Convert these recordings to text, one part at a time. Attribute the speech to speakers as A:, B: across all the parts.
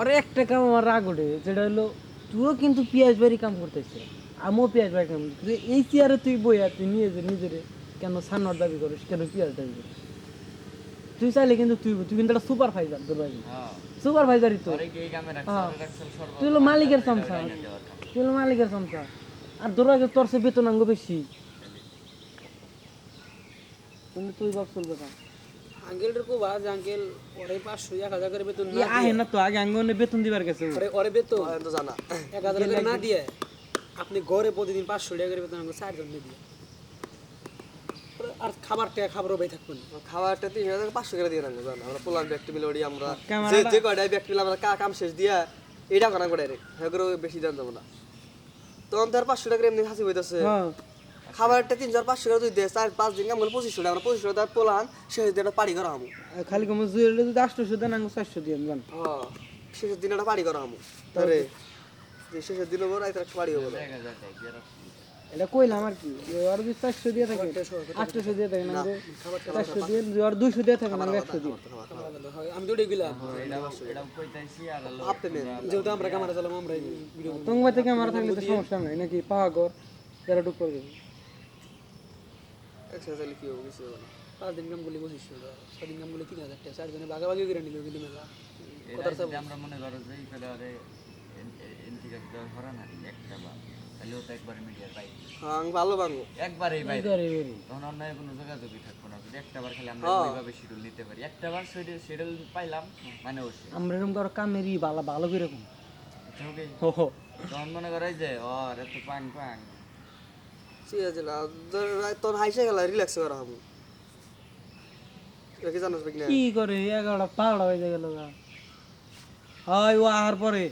A: আর একটা কাম আমার রাগ ওঠে যেটা হলো তুইও কিন্তু পিঁয়াজ বাড়ি কাম করতেছে আমিও পেঁয়াজ বাড়ি কাম করতেছি। এই চেয়ারে তুই বইয়া তুই নিয়ে যে নিজেরে কেন সান্নার দাবি করিস কেন পেঁয়াজ দাবি করিস? তুই চাইলে কিন্তু তুই তুই কিন্তু একটা সুপারভাইজার তোর
B: হ্যাঁ।
A: সুপারভাইজারই তো তুই হলো মালিকের চামচা। তুই হলো মালিকের চামচা। আর তোর আগে তোর সে বেতন আঙ্গ বেশি। কিন্তু তুই বাপ চলবে না
C: আঙ্কেলটার কো বাজ আঙ্কেল ওরে পাঁচশো এক হাজার করে বেতন
A: ই আহে না তো আগে আঙ্গ বেতন দিবার গেছে।
C: ওরে ওরে বেতন?
D: তো জানা।
C: এক হাজার করে না দিয়ে আপনি ঘরে প্রতিদিন পাঁচশো টাকা করে বেতন আমাকে চারজন দিয়ে। দিয়ে আর খাবার টাকা খাবারও ভাই থাকবেন
D: খাবারটা তিন হাজার পাঁচশো করে দিয়ে রাখব জান আমরা পোলার ওড়ি আমরা যে যে আমরা কা- কাম শেষ দিয়া এইটা করা করে রে? হ্যাঁ বেশি দাম যাব না তখন তো আর পাঁচশো টাকা এমনি হাসি হইতেছে
A: হ্যাঁ।
D: খাবারটা তিন হাজার পাঁচশো করে তুই দে চার পাঁচ দিন করলে পঁচিশশো টাকা আমরা পঁচিশশো টাকা পোলান শেষ দিন একটা পাড়ি করা হব
A: খালি কম যদি আটশোশো দেন আঙ্গ চারশো দিয়ে জান
D: হ্যাঁ শেষের দিন একটা পাড়ি করা হব তাহলে শেষের দিন হব রাইতে একটা পাড়ি হব
A: এটা কইলাম আর কি আর যদি চারশো দিয়ে থাকে আটশোশো দিয়ে থাকে না চারশো দিয়ে যদি আর দুইশো দিয়ে থাকে না একশো দিয়ে
C: আমি তো গেলাম যেহেতু আমরা ক্যামেরা চালাম আমরা ভিডিও
A: তোমার থেকে আমার থাকলে তো সমস্যা নাই নাকি পাওয়া ঘর যারা ডুব করে
D: চাইলে কি হব কিছু হবে না।
C: পাঁচ দিন কাম করলে পঁচিশশো টাকা ছয় দিন কাম করলে তিন হাজার টাকা চারজনে ভাগাভাগি করে নিল কিন্তু মেলা।
B: আমরা মনে করো যে ফেলে আরে এনটিকা না একটা একবার মিডিয়ার
D: হ্যাঁ ভালো।
B: তখন কোনো যোগাযোগই থাকব না। যদি একটা বার খালি আমরা
D: হ্যাঁ।
B: ওইভাবে শিডিউল নিতে পারি। একটা বার শিডিউল পাইলাম মানে অবশ্যই।
A: আমরা এরকম কারও কামেরই ভালো ভালো করে
B: তখন মনে করো যে ও এত পাং পাং।
D: ঠিক আছে না? তোর হাইসে গেল রিল্যাক্স করা হব। কি জানোস না
A: কি করে? এগারোটা পাগড়া হয়ে গেল হয় ও আহার পরে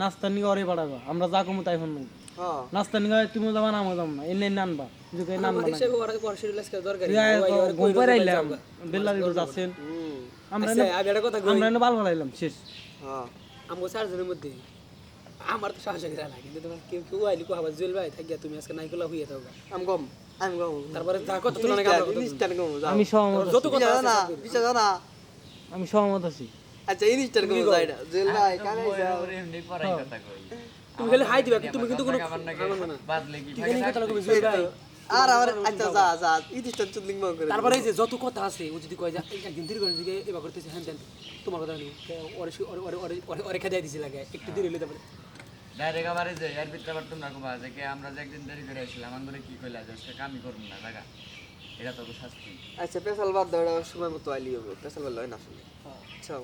A: নাস্তা নিয়ে ওরে পাঠাবা। আমরা যা কমু তাই ফোন
D: হ্যাঁ।
A: নাস্তা নিয়ে তুমি যাবা না নানবা ঘুম আইলাম আমরা
C: আচ্ছা
A: আমরা ভালো শেষ।
D: হ্যাঁ।
C: আমগো চারজনের মধ্যে আমার তো সাহস করে না কিন্তু তোমার কেউ কেউ আইলি কো আবার জুয়েল ভাই থাকিয়া তুমি আজকে নাই নাইকুলা হইয়া থাকবা।
D: আমি কম আমি কম।
C: তারপরে যা কত তুলনা
D: যাও।
A: আমি সহমত
C: যত কথা আছে
D: না বিচার না।
A: আমি সহমত আছি।
D: আচ্ছা ইনস্টান কম যাই না। জেল ভাই কানে যাও।
B: এমনি পড়াই কথা কই।
C: তুমি খালি হাই দিবা তুমি কিন্তু কোনো
B: আমার কি
C: ঠিক কথা লাগবে জুয়েল ভাই।
D: আর আমার আচ্ছা যা যা ইনস্টান চুদলিং মগ করে
C: তারপরে এই যে যত কথা আছে ও যদি কয় যে এই একদিন দেরি করে দিকে এবার করতেছে হ্যাঁ দেন তোমার কথা নেই ওরে ওরে ওরে ওরে ওরে ওরে খেদাই দিছি লাগে একটু দেরি হলে তারপরে
B: ডাইরেক্ট আবার যে এর ভিতরে আবার তোমরা কোবা যে কে আমরা যে একদিন দেরি করে আসলাম আমার কি কইলা যে আজকে কামই করব না জায়গা এটা তো শাস্তি।
D: আচ্ছা পেশাল বাদ দাও সময় মতো আইলি হবে পেশাল বাদ লয় না আসলে। আচ্ছা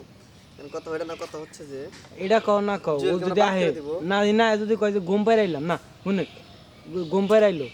D: কথা না কথা হচ্ছে যে
A: এটা কও না কও ও যদি আহে না না যদি কয় যে ঘুম পাইরাইলাম না শুনে ঘুম পাই আইলো